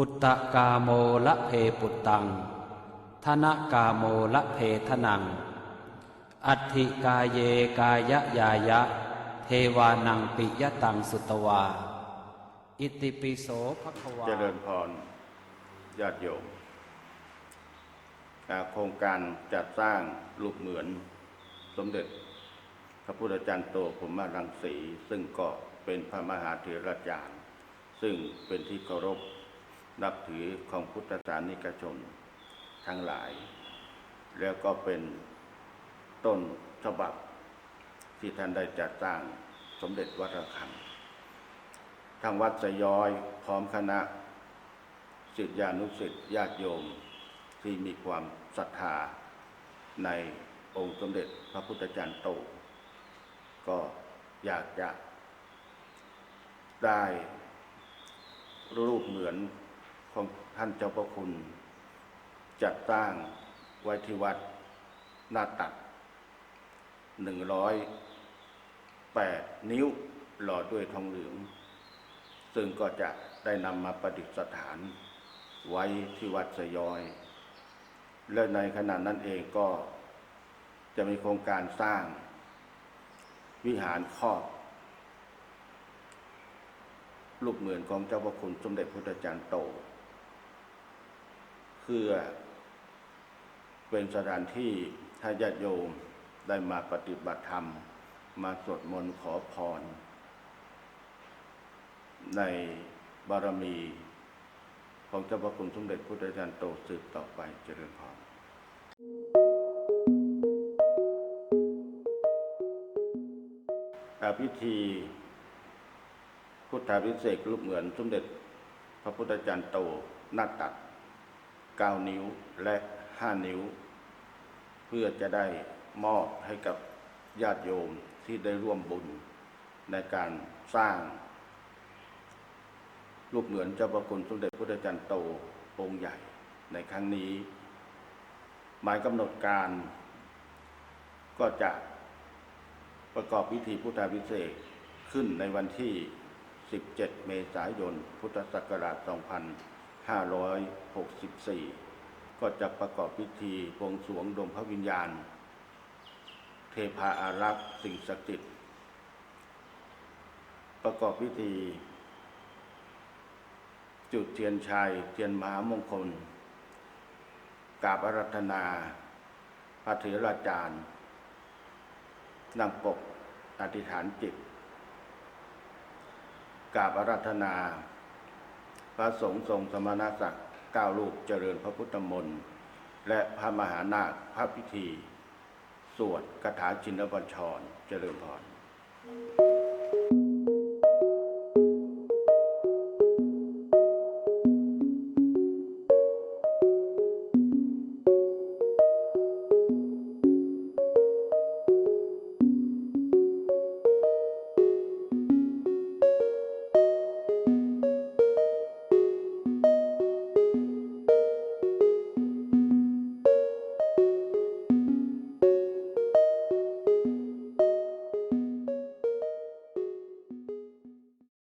ปุตตะกาโมละเพปุตตังธนกาโมละเพทนัง อัตถิกายเยกายะยายะ เทวานังปิยตังสุตวา อิติปิโสภควา เจริญพรญาติโยม โครงการจัดสร้างรูปเหมือนสมเด็จพระพุทธจารย์โตพรหมรังสี ซึ่งก็เป็นพระมหาเถรจารย์ ซึ่งเป็นที่เคารพ นับถือของพุทธศาสนิกชนทั้งหลาย แล้วก็เป็นต้นฉบับที่ท่านได้จัดสร้างสมเด็จวัดระฆังทางวัดสยอยพร้อมคณะศิษยานุศิษย์ญาติโยมที่มีความศรัทธาในองค์สมเด็จพระพุทธจารย์โต ก็อยากจะได้รูปเหมือน ของท่านเจ้าพระคุณ จัดตั้งไว้ที่วัดหน้าตัดหนึ่งร้อยแปดนิ้วหล่อด้วยทองเหลือง ซึ่งก็จะได้นำมาประดิษฐานไว้ที่วัดสยอย และในขณะนั้นเองก็จะมีโครงการสร้างวิหารครอบรูปเหมือนของเจ้าพระคุณสมเด็จพุทธจารย์โต พื่อ เป็นสถานที่ให้ญาติโยมได้มาปฏิบัติธรรม มาสวดมนต์ขอพร ในบารมีของเจ้าพระคุณสมเด็จพุทธจารย์โตสืบต่อไปเจริญพรอาพิธีพุทธาพิเศษรูปเหมือนสมเด็จพระพุทธจารย์โตหน้าตัด 9 นิ้วและ 5 นิ้ว เพื่อจะได้มอบให้กับญาติโยมที่ได้ร่วมบุญในการสร้างรูปเหมือนเจ้าประคุณสมเด็จพระพุทธจารย์โตองค์ใหญ่ในครั้งนี้ หมายกำหนดการก็จะประกอบพิธีพุทธาพิเศษขึ้นในวันที่ 17 เมษายน พุทธศักราช 2564 ก็จะประกอบพิธีบวงสรวงดวงพระวิญญาณ เทพาอารักษ์สิ่งศักดิ์สิทธิ์ประกอบพิธี จุดเทียนชัยเทียนมหามงคลกราบอารัธนา พระเถราจารย์นำปกอธิษฐานจิตกราบอารัธนา พระสงฆ์ทรงสมณศักดิ์เก้าลูกเจริญพระพุทธมนต์และพระมหานาคพระพิธี สวดคาถาชินบัญชรเจริญพร